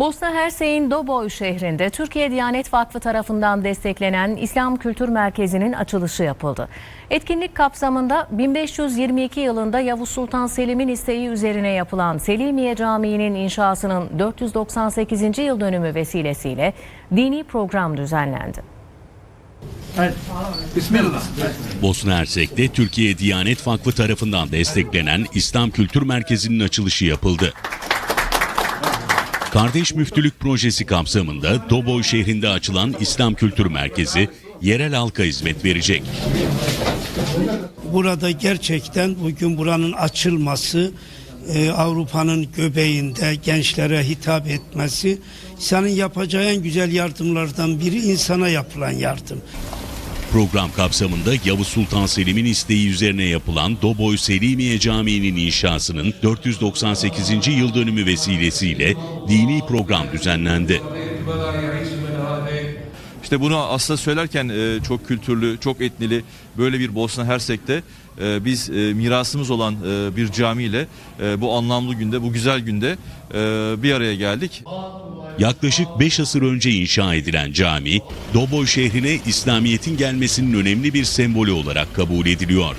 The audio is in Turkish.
Bosna Hersey'in Doboj şehrinde Türkiye Diyanet Vakfı tarafından desteklenen İslam Kültür Merkezi'nin açılışı yapıldı. Etkinlik kapsamında 1522 yılında Yavuz Sultan Selim'in isteği üzerine yapılan Selimiye Camii'nin inşasının 498. yıl dönümü vesilesiyle dini program düzenlendi. Bismillah. Bosna Hersek'te Türkiye Diyanet Vakfı tarafından desteklenen İslam Kültür Merkezi'nin açılışı yapıldı. Kardeş Müftülük Projesi kapsamında Doboj şehrinde açılan İslam Kültür Merkezi yerel halka hizmet verecek. Burada gerçekten bugün buranın açılması, e, Avrupa'nın göbeğinde gençlere hitap etmesi, senin yapacağı en güzel yardımlardan biri insana yapılan yardım. Program kapsamında Yavuz Sultan Selim'in isteği üzerine yapılan Doboj Selimiye Camii'nin inşasının 498. yıl dönümü vesilesiyle dini program düzenlendi. İşte bunu aslında söylerken e, çok kültürlü, çok etnili böyle bir Bosna Hersek'te e, biz e, mirasımız olan e, bir camiyle bu anlamlı günde, bu güzel günde bir araya geldik. Yaklaşık 5 asır önce inşa edilen cami, Doboj şehrine İslamiyet'in gelmesinin önemli bir sembolü olarak kabul ediliyor.